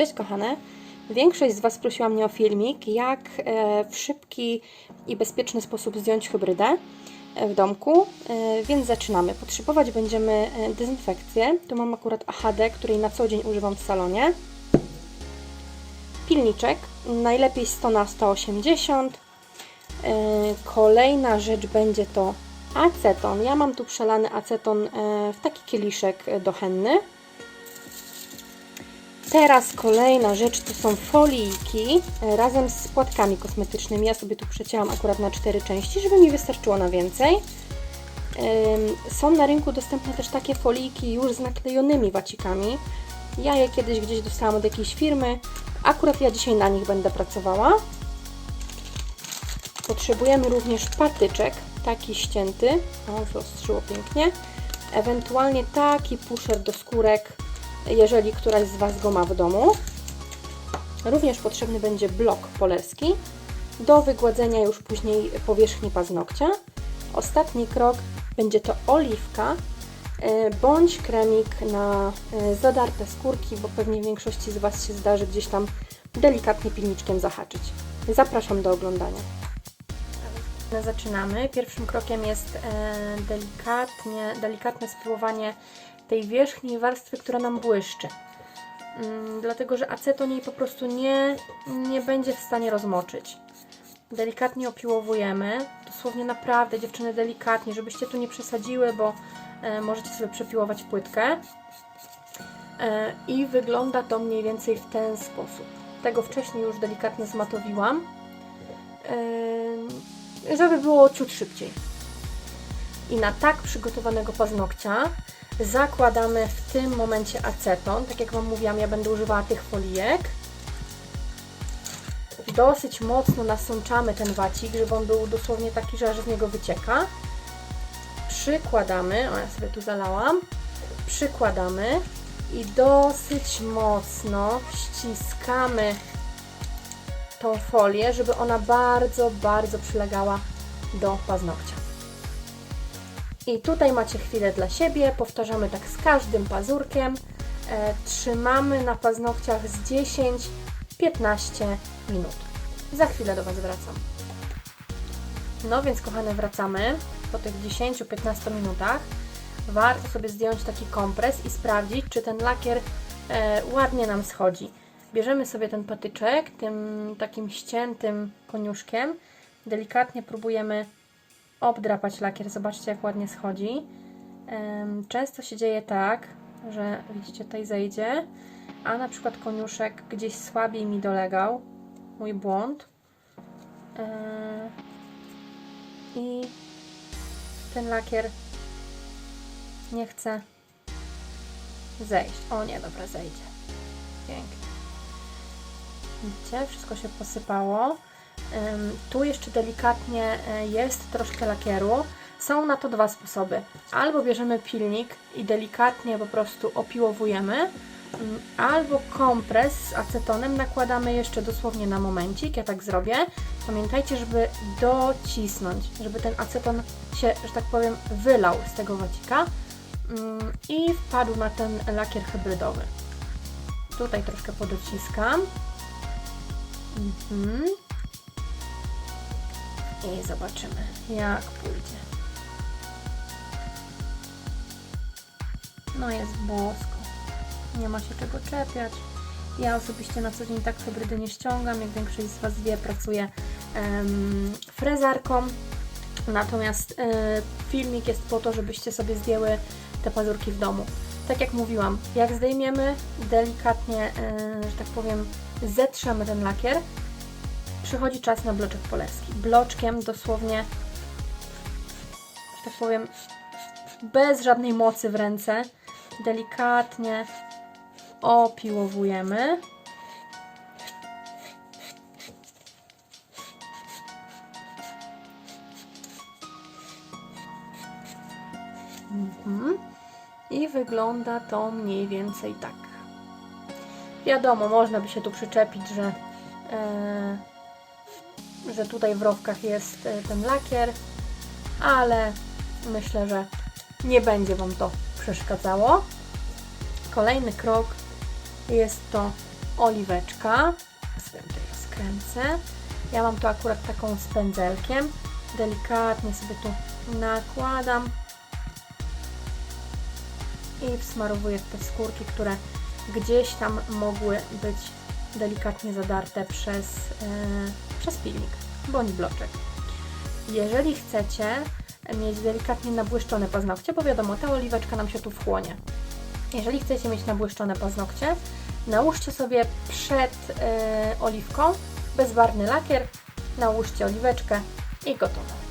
Cześć kochane. Większość z Was prosiła mnie o filmik, jak e, w szybki i bezpieczny sposób zdjąć hybrydę e, w domku, e, więc zaczynamy. Potrzebować będziemy dezynfekcję. Tu mam akurat AHD, której na co dzień używam w salonie. Pilniczek, najlepiej 100 na 180. E, Kolejna rzecz będzie to aceton. Ja mam tu przelany aceton w taki kieliszek do henny. Teraz kolejna rzecz to są folijki e, razem z płatkami kosmetycznymi. Ja sobie tu przecięłam akurat na cztery części, żeby mi wystarczyło na więcej. Są na rynku dostępne też takie folijki już z naklejonymi wacikami. Ja je kiedyś gdzieś dostałam od jakiejś firmy. Akurat ja dzisiaj na nich będę pracowała. Potrzebujemy również patyczek, taki ścięty. O, wyostrzyło pięknie. Ewentualnie taki pusher do skórek, jeżeli któraś z Was go ma w domu. Również potrzebny będzie blok polerski do wygładzenia już później powierzchni paznokcia. Ostatni krok będzie to oliwka e, bądź kremik na e, zadarte skórki, bo pewnie większości z Was się zdarzy gdzieś tam delikatnie pilniczkiem zahaczyć. Zapraszam do oglądania. Zaczynamy. Pierwszym krokiem jest e, delikatnie, delikatne spróbowanie tej wierzchniej warstwy, która nam błyszczy. Mm, dlatego, że aceton jej po prostu nie, nie będzie w stanie rozmoczyć. Delikatnie opiłowujemy, dosłownie naprawdę dziewczyny delikatnie, żebyście tu nie przesadziły, bo e, możecie sobie przepiłować płytkę. E, I wygląda to mniej więcej w ten sposób. Tego wcześniej już delikatnie zmatowiłam, e, żeby było ciut szybciej. I na tak przygotowanego paznokcia zakładamy w tym momencie aceton. Tak jak Wam mówiłam, ja będę używała tych folijek. Dosyć mocno nasączamy ten wacik, żeby on był dosłownie taki, że aż z niego wycieka. Przykładamy, o ja sobie tu zalałam, przykładamy i dosyć mocno ściskamy tą folię, żeby ona bardzo, bardzo przylegała do paznokcia. I tutaj macie chwilę dla siebie, powtarzamy tak z każdym pazurkiem. E, trzymamy na paznokciach z 10-15 minut. Za chwilę do Was wracam. No więc kochane, wracamy po tych 10-15 minutach. Warto sobie zdjąć taki kompres i sprawdzić, czy ten lakier e, ładnie nam schodzi. Bierzemy sobie ten patyczek, tym takim ściętym koniuszkiem, delikatnie próbujemy obdrapać lakier. Zobaczcie, jak ładnie schodzi. Często się dzieje tak, że widzicie, tutaj zejdzie, a na przykład koniuszek gdzieś słabiej mi dolegał. Mój błąd. E, I ten lakier nie chce zejść. O nie, dobra, zejdzie. Pięknie. Widzicie, wszystko się posypało. Tu jeszcze delikatnie e, jest troszkę lakieru. Są na to dwa sposoby. Albo bierzemy pilnik i delikatnie po prostu opiłowujemy, ym, albo kompres z acetonem nakładamy jeszcze dosłownie na momencik. Ja tak zrobię. Pamiętajcie, żeby docisnąć, żeby ten aceton się, że tak powiem, wylał z tego wacika ym, i wpadł na ten lakier hybrydowy. Tutaj troszkę podociskam. Mhm. I zobaczymy, jak pójdzie. No jest bosko. Nie ma się czego czepiać. Ja osobiście na co dzień tak hybrydy nie ściągam. Jak większość z Was wie, pracuję em, frezarką. Natomiast e, filmik jest po to, żebyście sobie zdjęły te pazurki w domu. Tak jak mówiłam, jak zdejmiemy, delikatnie, e, że tak powiem, zetrzemy ten lakier, przychodzi czas na bloczek polerski. Bloczkiem dosłownie, że tak powiem, bez żadnej mocy w ręce, delikatnie opiłowujemy. Mhm. I wygląda to mniej więcej tak. Wiadomo, można by się tu przyczepić, że e, że tutaj w rowkach jest e, ten lakier, ale myślę, że nie będzie Wam to przeszkadzało. Kolejny krok jest to oliweczka. Sobie tutaj rozkręcę. Ja mam tu akurat taką z pędzelkiem. Delikatnie sobie tu nakładam i wsmarowuję te skórki, które gdzieś tam mogły być delikatnie zadarte przez, e, przez pilnik bądź bloczek. Jeżeli chcecie mieć delikatnie nabłyszczone paznokcie, bo wiadomo, ta oliweczka nam się tu wchłonie. Jeżeli chcecie mieć nabłyszczone paznokcie, nałóżcie sobie przed e, oliwką bezbarwny lakier, nałóżcie oliweczkę i gotowe.